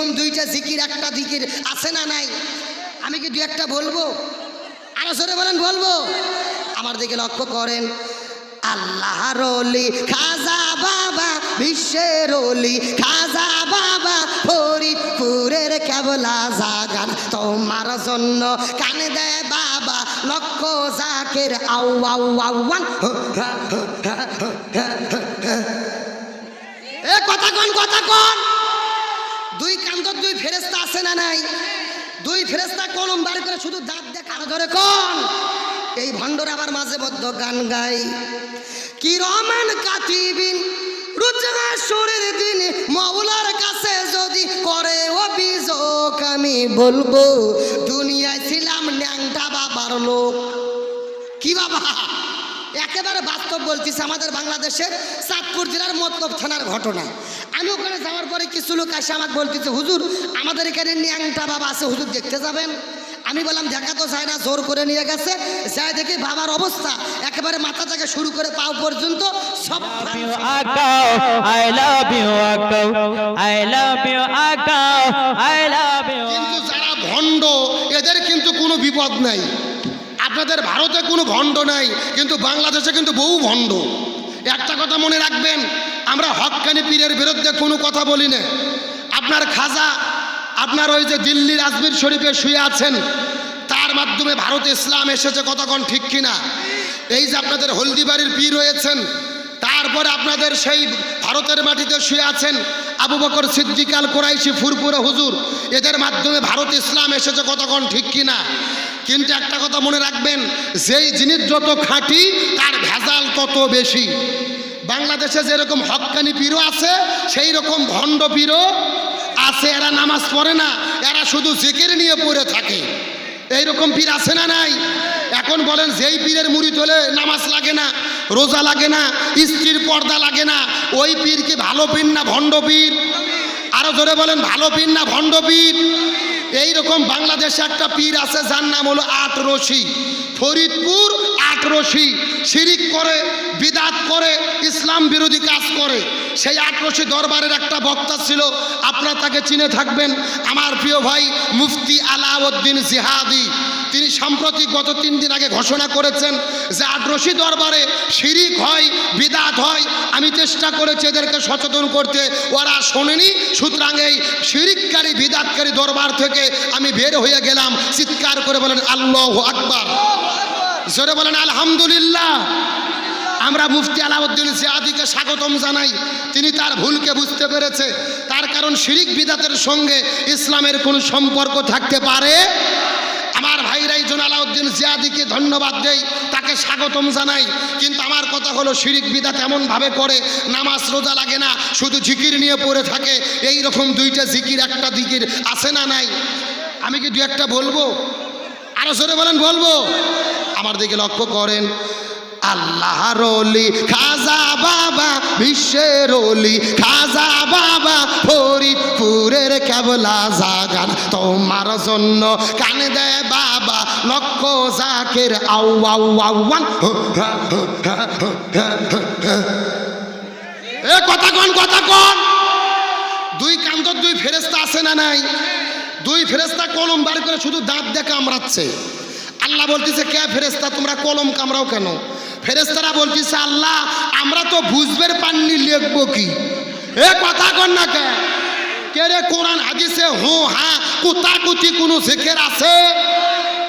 এইরকম দুইটা জিকির একটা দিকির আছে না নাই? আমি কি দু একটা বলব? আরও জোরে বলেন, বলব? আমার দিকে লক্ষ্য করেন। আল্লাহ রলি খাজা বাবা, বিশ্বের অলি খাজা বাবা, ফরিদপুরের কেবলা জাগান। তোমার জন্য কানে দেয় বাবা, লক্ষ জাকের আউ আউ আউয়ান এ কথা কোন কথা কোন। দুই কান্তর দুই ফেরেস্তা আছে না নাই? দুই ফেরেস্তা কলম বার করে শুধু দাঁত দেখা ধরে কোন। এই ভণ্ডর আবার মাঝে মধ্য গান গাই কি রমান কাতিবিন রুজগাসুরের দিন মৌলার কাছে যদি করে অভিযোগ, আমি বলব, দুনিয়ায় ছিলাম ন্যাংটা বাবার লোক। কি বাবা? একেবারে বাস্তব বলছিস আমাদের বাংলাদেশের চাঁদপুর জেলার মতলব থানার ঘটনা। আমি ওখানে যাওয়ার পরে কিছু লোক আসে আমাকে বলতেছে হুজুর আমাদের এখানে ন্যাংটা বাবা আছে হুজুর দেখতে যাবেন? আমি বললাম দেখা তো যায় না জোর করে নিয়ে গেছে যাই দেখি বাবার অবস্থা একেবারে মাথা থেকে শুরু করে পাও পর্যন্ত সব. কিন্তু যারা ভণ্ড এদের কিন্তু কোনো বিপদ নাই। আপনাদের ভারতে কোনো ভণ্ড নাই কিন্তু বাংলাদেশে কিন্তু বহু ভণ্ড। একটা কথা মনে রাখবেন, আমরা হকানি পীরের বিরুদ্ধে কোনো কথা বলি না। আপনার খাজা, আপনার ওই যে দিল্লির আজমির শরীফে শুয়ে আছেন, তার মাধ্যমে ভারত ইসলাম এসেছে কতক্ষণ ঠিক কিনা? এই যে আপনাদের হলদিবাড়ির পীর রয়েছেন, তারপরে আপনাদের সেই ভারতের মাটিতে শুয়ে আছেন আবু বকর সিদ্দিকাল কোরাইশি ফুরপুরে হুজুর, এদের মাধ্যমে ভারত ইসলাম এসেছে কতক্ষণ, ঠিক কিনা কিন্তু একটা কথা মনে রাখবেন, যেই জিনিস যত খাঁটি, তার ভেজাল তত বেশি। বাংলাদেশে যেরকম হক্কানি পীরও আছে, সেই রকম ভণ্ড পীরও আছে, এরা নামাজ পড়ে না, এরা শুধু জিকির নিয়ে পড়ে থাকে। এইরকম পীর আছে না নাই? এখন বলেন, যেই পীরের মুড়ি তোলে নামাজ লাগে না, রোজা লাগে না, স্ত্রীর পর্দা লাগে না, ওই পীর কি ভালো পীর না ভণ্ড পীর? আরও ধরে বলেন, ভালো পীর না ভণ্ড পীর? এইরকম বাংলাদেশে একটা পীর আছে, যার নাম হলো আট রশি। ফরিদপুর আট রশি শিরিক করে, বিদাত করে, ইসলাম বিরোধী কাজ করে। সেই আটরশি দরবারের একটা বক্তা ছিল, আপনারা তাকে চিনে থাকবেন। আমার প্রিয় ভাই মুফতি আলাউদ্দিন জিহাদি, তিনি সাম্প্রতিক গত তিন দিন আগে ঘোষণা করেছেন যে আটরশি দরবারে শিরিক হয়, বিদাত হয়। আমি চেষ্টা করেছি এদেরকে সচেতন করতে, ওরা শোনেনি। সুতরাং এই শিরিককারী, বিদাতকারী দরবার থেকে আমি বের হয়ে গেলাম। চিৎকার করে বলেন, আল্লাহ আকবার। জোরে বলেন, আলহামদুলিল্লাহ। আমরা মুফতি আলাউদ্দিন জিয়াদিকে স্বাগতম জানাই। তিনি তার ভুলকে বুঝতে পেরেছে। তার কারণ শিরিক বিদাতের সঙ্গে ইসলামের কোনো সম্পর্ক থাকতে পারে? আমার ভাইরাই জন আলাউদ্দিন জিয়াদিকে ধন্যবাদ দেই, তাকে স্বাগতম জানাই। কিন্তু আমার কথা হলো, শিরিক বিদাত এমনভাবে করে, নামাজ রোজা লাগে না, শুধু জিকির নিয়ে পড়ে থাকে। এই রকম দুইটা জিকির, একটা জিকির আছে না নাই? আমি কি দু একটা বলব? আরও জোরে বলেন, বলব? আমার দিকে লক্ষ্য করেন। আল্লাহ রলি খাজা বাবা, বিশ্বের অলি খাজা বাবা, ফরিদপুরের কেবলা জাগান। তোমার জন্য কানে দেয় বাবা, লক্ষ জাকের আউ আউ আউয়ান এ, কথা কোন কথা কোন। দুই কান্তর দুই ফেরেস্তা আছে না নাই? দুই ফেরেস্তা কলম বার করে শুধু দাঁত দিয়ে কামড়াচ্ছে আল্লাহ বলতেছে, কে ফেরেস্তা তোমরা কলম কামড়াও কেন? ফেরেস্তারা বলতেছে, আল্লাহ, আমরা তো বুঝবের পাননি লিখব কি? এ কথা কন না কে? কে রে কোরআন হাদিসে হু হা কুতা কুতি কোনো জিকের আছে?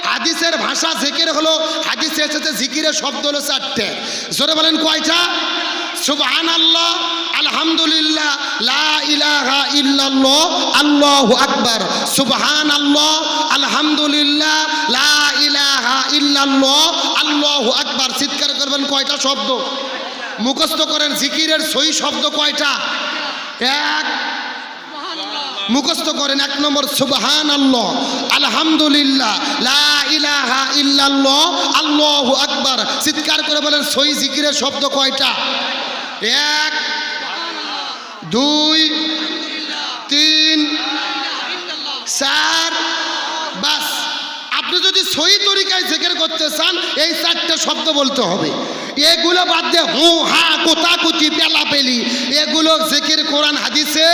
হাদিসের ভাষা জিকির হলো, হাদিসে এসেছে জিকিরের শব্দ হলো চারটে। জোরে বলেন কয়টা? সুবহান আল্লাহ আলহামদুলিল্লাহ, লা ইলাহা ইল্লাল্লাহ, আল্লাহু আকবার। সুবহান আল্লাহ আলহামদুলিল্লাহ, লা ইল্লাল্লাহ আল্লাহু আকবার। চিৎকার করবেন কয়টা শব্দ? মুখস্থ করেন, জিকিরের সই শব্দ কয়টা? এক। মুখস্থ করেন, এক নম্বর সুবহান আল্লাহ আলহামদুলিল্লাহ, লা ইলাহা ইল্লাল্লাহ, আল্লাহু আকবার। চিৎকার করে বলেন, সই জিকিরের শব্দ কয়টা? এক। দুই তিন চার বাস আপনি যদি সহি তরিকায় জেকের করতে চান, এই চারটে শব্দ বলতে হবে। এগুলো বাদ দিয়ে হু, হা কোথা কুচি, পেলা, পেলি। এগুলো জেকের কোরআন, হাদিসে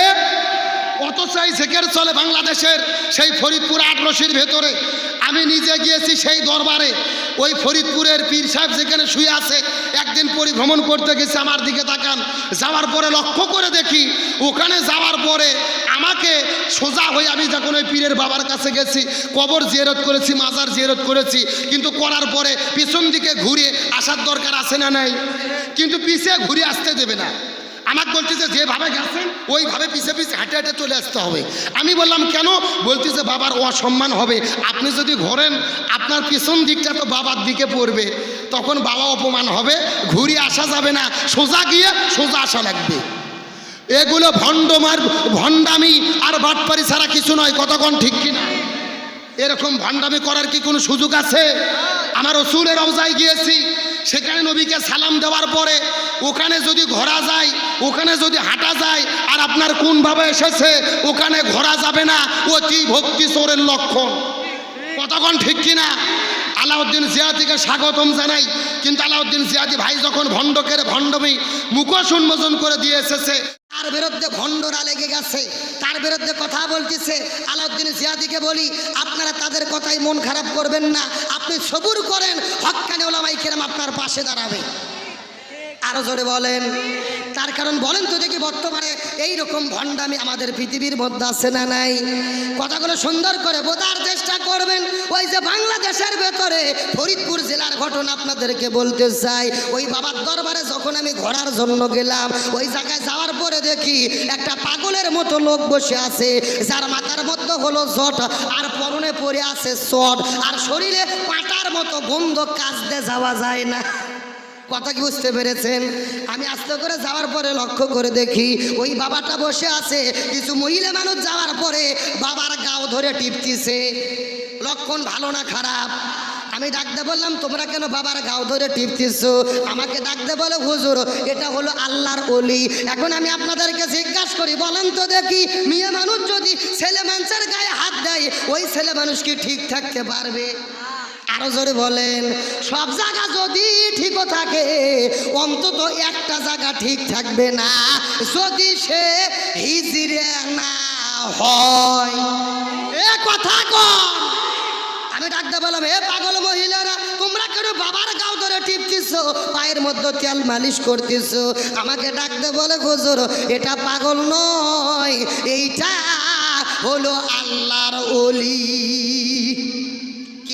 অত চাই ঝেকের চলে বাংলাদেশের সেই ফরিদপুর আটরশির ভেতরে। আমি নিজে গিয়েছি সেই দরবারে। ওই ফরিদপুরের পীর সাহেব যেখানে শুয়ে আছে, একদিন পরিভ্রমণ করতে গেছি আমার দিকে তাকান। যাওয়ার পরে লক্ষ্য করে দেখি, ওখানে যাওয়ার পরে আমাকে সোজা হয়ে আমি যখন ওই পীরের বাবার কাছে গেছি, কবর জিয়ারত করেছি, মাজার জিয়ারত করেছি, কিন্তু করার পরে পিছন দিকে ঘুরে আসার দরকার আছে না নাই? কিন্তু পিছে ঘুরে আসতে দেবে না। আমাকে বলতেছে, যেভাবে গেছেন ওইভাবে পিছে পিছে হাঁটে হাঁটে চলে আসতে হবে। আমি বললাম, কেন? বলতেছে, বাবার অসম্মান হবে। আপনি যদি ঘোরেন, আপনার পিছন দিকটা তো বাবার দিকে পড়বে। তখন বাবা অপমান হবে, ঘুরে আসা যাবে না। সোজা গিয়ে সোজা আসা লাগবে। এগুলো ভণ্ডমার, ভণ্ডামি আর বাটপারি ছাড়া কিছু নয়। কতক্ষণ ঠিক কিনা? এরকম ভান্ডামি করার কি কোনো সুযোগ আছে? আমার রসুলের রওজায় গিয়েছি, সেখানে নবীকে সালাম দেওয়ার পরে ওখানে যদি ঘোরা যায়, ওখানে যদি হাঁটা যায়, আর আপনার কোনভাবে এসেছে, ওখানে ঘোরা যাবে না অতি ভক্তি চোরের লক্ষণ? কতক্ষণ ঠিক কিনা? আলাউদ্দিন জিয়াদিকে স্বাগতম জানাই, কিন্তু আলাউদ্দিন জিয়াদি ভাই যখন ভণ্ডকের ভণ্ডমি মুখোশ উন্মোচন করে দিয়ে এসেছে তার বিরুদ্ধে ভণ্ডরা লেগে গেছে, তার বিরুদ্ধে কথা বলতেছে। আলাউদ্দিন জিয়াদিকে বলি, আপনারা তাদের কথাই মন খারাপ করবেন না। আপনি সবুর করেন হকানি ওলামাই কেরাম আপনার পাশে দাঁড়াবে? আরও জোরে বলেন। তার কারণ বলেন তো দেখি বর্তমানে এই রকম ভণ্ডামি আমাদের পৃথিবীর মধ্যে আছে না নাই? কথাগুলো সুন্দর করে বোঝার চেষ্টা করবেন। ওই যে বাংলাদেশের ভেতরে ফরিদপুর জেলার ঘটনা আপনাদেরকে বলতে চাই। ওই বাবার দরবারে যখন আমি ঘোরার জন্য গেলাম, ওই জায়গায় যাওয়ার পরে দেখি একটা পাগলের মতো লোক বসে আছে, যার মাথার মধ্যে হলো জট আর পরনে পরে আছে চট। আর শরীরে পাটার মতো গন্ধ কাজতে যাওয়া যায় না। কথা কি বুঝতে পেরেছেন? আমি আস্তে করে যাওয়ার পরে লক্ষ্য করে দেখি, ওই বাবাটা বসে আছে। কিছু মহিলা মানুষ যাওয়ার পরে বাবার গাও ধরে টিপতিছে। লক্ষণ ভালো না খারাপ? আমি ডাকতে বললাম, তোমরা কেন বাবার গাও ধরে টিপতিস আমাকে ডাকতে বলে, হুজুর, এটা হলো আল্লাহর অলি এখন আমি আপনাদেরকে জিজ্ঞাসা করি, বলেন তো দেখি, মেয়ে মানুষ যদি ছেলে মানুষের গায়ে হাত দেয়, ওই ছেলে মানুষ কি ঠিক থাকতে পারবে? আরও জোরে বলেন, সব জায়গা যদি ঠিকও থাকে, অন্তত একটা জায়গা ঠিক থাকবে না। যদি সে হিজড়ে না হয়, এ কথা আমি ডাকতে বললাম হে পাগল মহিলারা, তোমরা কেন বাবার গাও ধরে টিপতিস পায়ের মধ্যে তেল মালিশ করতেছ? আমাকে ডাকতে বলে, হুজুর, এটা পাগল নয়, এইটা হলো আল্লাহর অলি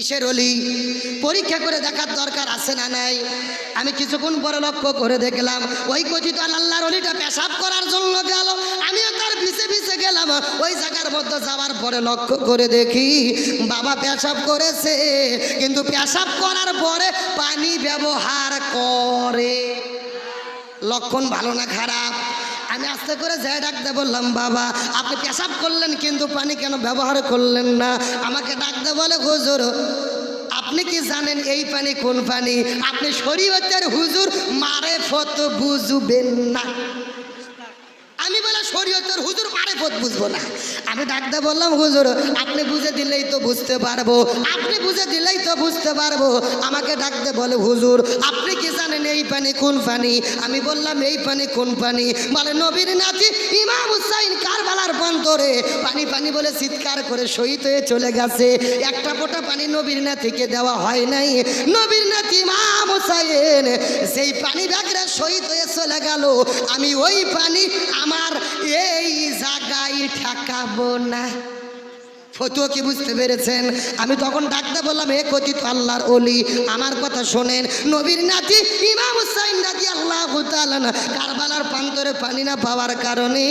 কিসের অলি? পরীক্ষা করে দেখার দরকার আছে না নাই? আমি কিছুক্ষণ পরে লক্ষ্য করে দেখলাম, ওই কথিত আল্লাহর অলিটা পেশাব করার জন্য গেল। আমিও তার পিছে পিছে গেলাম। ওই জায়গার মধ্যে যাওয়ার পরে লক্ষ্য করে দেখি, বাবা পেশাব করেছে, কিন্তু পেশাব করার পরে পানি ব্যবহার করে। লক্ষণ ভালো না খারাপ? আমি আস্তে করে যাই ডাকতে বললাম, বাবা, আপনি পেশাব করলেন কিন্তু পানি কেন ব্যবহার করলেন না? আমাকে ডাকতে বলে, হুজুর, আপনি কি জানেন এই পানি কোন পানি? আপনি শরীয়তের হুজুর মারে ফত বুঝবেন না। আমি বলে, শরীয়তের হুজুর পথ বুঝব না। আমি ডাকতে বললাম, হুজুর, আপনি বুঝে দিলেই তো বুঝতে পারব। আপনি বুঝে দিলেই তো বুঝতে পারব। আমাকে ডাকতে বলে, হুজুর, আপনি কি জানেন এই পানি কোন পানি? আমি বললাম, এই পানি কোন পানি? বলে, নবীর নাতি ইমাম হুসাইন কারবালার বন্দরে পানি পানি বলে চিৎকার করে শহীদ হয়ে চলে গেছে। একটা ফোঁটা পানি নবীর নাতিকে দেওয়া হয় নাই। নবীর নাতি ইমাম হুসাইন সেই পানি ব্যাগরে শহীদ হয়ে চলে গেল, আমি ওই পানি আমার এই জায়গায় ঠেকাবো না। ফতুয়া কি বুঝতে পেরেছেন? আমি তখন ডাকতে বললাম, হে কথিত আল্লাহর অলি আমার কথা শোনেন। নবীর নাতি ইমাম হুসাইন নাতি আল্লাহ কারবালার প্রান্তরে পানি না পাওয়ার কারণে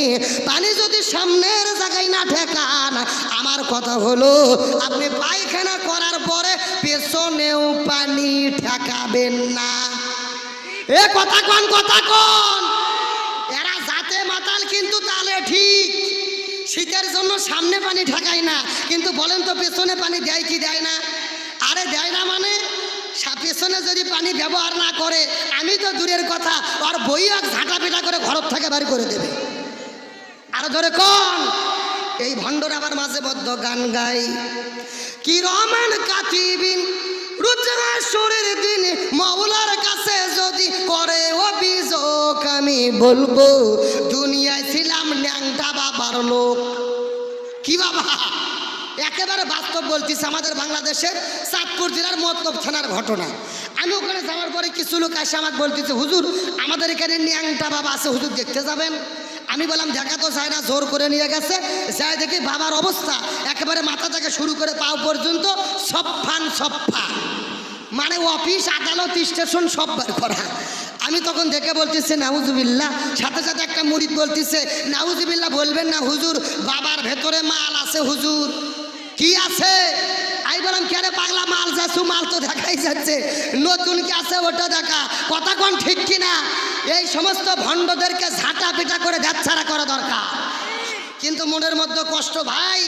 পানি যদি সামনের জায়গায় না ঠেকান, আমার কথা হলো, আপনি পায়খানা করার পরে পেছনেও পানি ঠেকাবেন না। এ কথা কন কথা কন? এরা জাতে মাতাল কিন্তু তালে ঠিক। শীতের জন্য সামনে পানি ঠেকায় না, কিন্তু বলেন তো পেছনে পানি দেয় কি দেয় না? আরে দেয় না মানে? পেছনে যদি পানি ব্যবহার না করে, আমি তো দূরের কথা আর বই আর ঝাঁটা পিটা করে ঘর থেকে বাড়ি করে দেবে। আরও ধরে কন। এই ভণ্ডর আবার মাঝে মধ্য গান গাই কি রমান কাতিবিন রুদ্রেশ্বরের দিন মৌলার কাছে যদি করে অভিযোগ, আমি বলব, দুনিয়ায় ছিলাম ন্যাংটা বাবার লোক। কি বাবা? একেবারে বাস্তব বলতেছি, আমাদের বাংলাদেশের চাঁদপুর জেলার মতলব থানার ঘটনা। আমি ওখানে যাওয়ার পরে কিছু লোক আসে আমাকে বলতেছে, হুজুর, আমাদের এখানে ন্যাংটা বাবা আছে, হুজুর দেখতে যাবেন? আমি বললাম, দেখা তো যায় না, জোর করে নিয়ে গেছে। যাই দেখি বাবার অবস্থা, একেবারে মাথা থেকে শুরু করে পাও পর্যন্ত সফান সফা মানে অফিস, আদালত, স্টেশন সব বার করা। আমি তখন দেখে বলতেছি, নাউজুবিল্লাহ। সাথে সাথে একটা মুরিদ বলতেছে, নাউজুবিল্লাহ বলবেন না হুজুর, বাবার ভেতরে মাল আছে হুজুর। কি আছে? আমি বললাম কেন পাগলা মাল যাচ্ছু মাল তো দেখাই যাচ্ছে। নতুন কি আছে ওটা দেখা। কথা কোন ঠিক কিনা? এই সমস্ত ভণ্ডদেরকে ঝাঁটা পিটা করে ধ্যাচ্ছাড়া করা দরকার। কিন্তু মনের মধ্যে কষ্ট, ভাই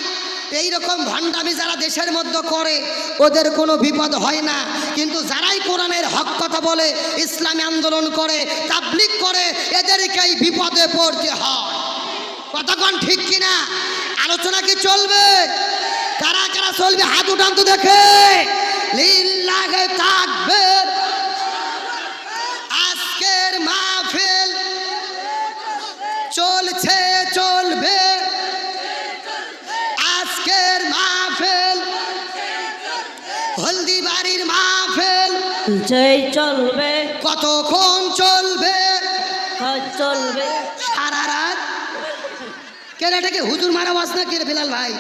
এই রকম ভণ্ডামি যারা দেশের মধ্যে করে, ওদের কোনো বিপদ হয় না। কিন্তু যারাই কোরআনের হক কথা বলে, ইসলামী আন্দোলন করে তাবলিক করে, এদেরকেই বিপদে পড়তে হয়। কতক্ষণ ঠিক কিনা? আলোচনা কি চলবে? কারা কারা চলবে? হাত উঠান দেখে। লিল্লাহে তাকবীর। চলছেই চলবে কতক্ষণ চলবে? চলবে। সারা রাত? কেন এটাকে হুজুর মারা বাস না কে বিলাল ভাই?